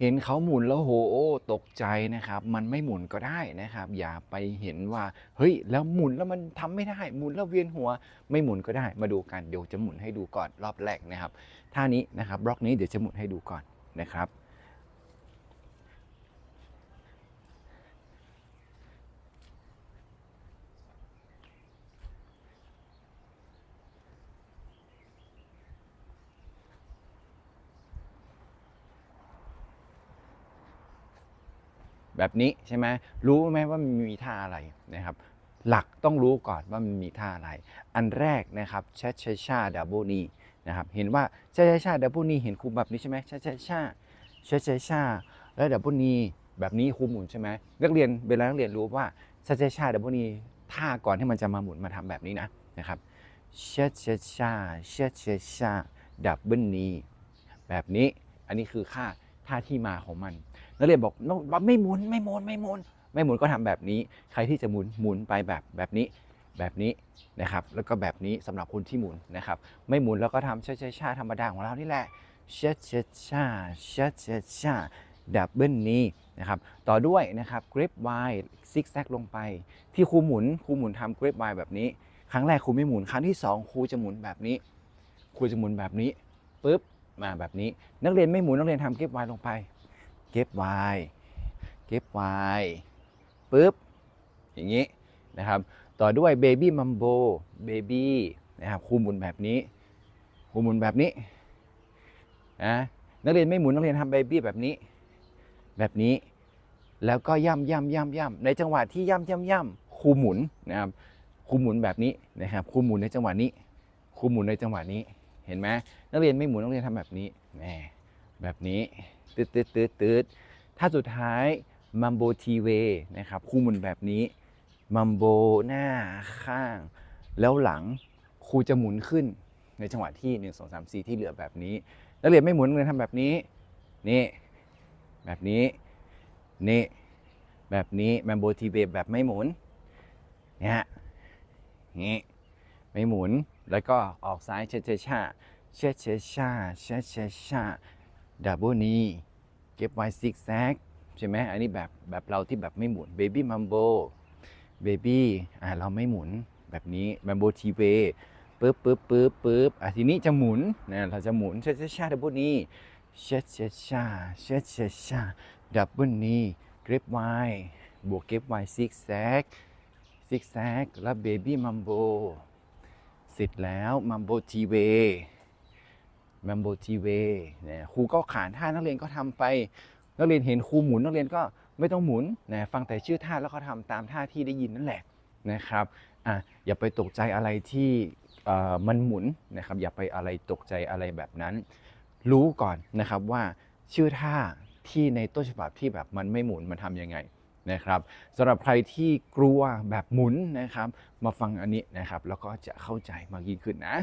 เห็นเขาหมุนแล้วโหตกใจนะครับ มันไม่หมุนก็ได้นะครับ อย่าไปเห็นว่า เฮ้ย แล้วหมุนแล้วมันทำไม่ได้หมุนแล้วเวียนหัว ไม่หมุนก็ได้ มาดูกันเดี๋ยวจะหมุนให้ดูก่อนรอบแรกนะครับท่านี้นะครับบล็อกนี้เดี๋ยวจะหมุนให้ดูก่อนนะครับ แบบนี้ใช่ไหมรู้ไหมว่ามันมีท่าอะไรนะครับ หลักต้องรู้ก่อนว่ามันมีท่าอะไร อันแรกนะครับชาชาชาดับเบิลนีนะครับเห็นว่าชาชาชาดับเบิลนีเห็นครูแบบนี้ใช่ไหมชาชาชาชาชาชาแล้วดับเบิลนีแบบนี้ครูหมุนใช่ไหมนักเรียนเวลานักเรียนรู้ว่าชาชาชาดับเบิลนีท่าก่อนที่มันจะมาหมุนมาทำแบบนี้นะนะครับชาชาชาชาชาชาดับเบิลนีแบบนี้อันนี้คือค่า ท่าที่มาของมัน นักเรียนบอกไม่หมุนไม่หมุนไม่หมุนไม่หมุนก็ทำแบบนี้ ใครที่จะหมุนหมุนไปแบบแบบนี้แบบนี้นะครับ แล้วก็แบบนี้สำหรับคนที่หมุนนะครับ ไม่หมุนแล้วก็ทำช้าช้าช้าธรรมดาของเรานี่แหละช้าช้าช้าช้าช้าช้าดับเบิลนี้นะครับ ต่อด้วยนะครับกริปไวซิกแซกลงไป ที่ครูหมุนครูหมุนทำกริปไวแบบนี้ ครั้งแรกครูไม่หมุน ครั้งที่สองครูจะหมุนแบบนี้ครูจะหมุนแบบนี้ปุ๊บ มาแบบนี้นักเรียนไม่หมุนนักเรียนทำกริปไวลงไป เก็บไวเก็บไวปุ๊บอย่างนี้นะครับต่อด้วยเบบี้มัมโบเบบี้นะครับคูหมุนแบบนี้คูหมุนแบบนี้นะนักเรียนไม่หมุนนักเรียนทำเบบี้แบบนี้ แบบนี้ แล้วก็ย่ำย่ำย่ำย่ำในจังหวะที่ย่ำย่ำย่ำคูหมุนนะครับคูหมุนแบบนี้นะครับคูหมุนในจังหวะนี้คูหมุนในจังหวะนี้ เห็นไหมนักเรียนไม่หมุนนักเรียนทำแบบนี้แหมแบบนี้ตืดตืดตืดตืดถ้าสุดท้ายมัมโบทีเวนะครับครูหมุนแบบนี้มัมโบหน้าข้าง แล้วหลังครูจะหมุนขึ้นในจังหวะที่ 1 2 3 4 ที่เหลือแบบนี้ นักเรียนไม่หมุนนักเรียนทำแบบนี้นี่แบบนี้นี่แบบนี้มัมโบทีเวแบบไม่หมุนเนี่ยฮะนี่ไม่หมุน แล้วก็ออกซ้ายเชเชชาเชเชชาเชเชชาดับเบิลนีเก็บไว้ซิกแซกใช่ไหมอันนี้แบบแบบเราที่แบบไม่หมุนเบบี้มัมโบเบบี้อ่าเราไม่หมุนแบบนี้มัมโบทีเวปึ๊บปึ๊บปึ๊บปึ๊บอะทีนี้จะหมุนนะเราจะหมุนเชาชชาดับเบิลนี้ชาชชาเชาชชาดับเบิลนีเก็บไว้บวกเก็บไว้ซิกแซกซิกแซกแล้วเบบี้มัมโบ เสร็จแล้วมัมโบทีเวแมมโบทีเวเนี่ยครูก็ขานท่านักเรียนก็ทำไป นักเรียนเห็นครูหมุนนักเรียนก็ไม่ต้องหมุนนะฟังแต่ชื่อท่าแล้วก็ทำตามท่าที่ได้ยินนั่นแหละนะครับอะอย่าไปตกใจอะไรที่เออมันหมุนนะครับ อย่าไปอะไรตกใจอะไรแบบนั้น รู้ก่อนนะครับว่าชื่อท่าที่ในต้นฉบับที่แบบมันไม่หมุนมันทำยังไง นะครับสำหรับใครที่กลัวแบบหมุนนะครับ มาฟังอันนี้นะครับ แล้วก็จะเข้าใจมากยิ่งขึ้นนะ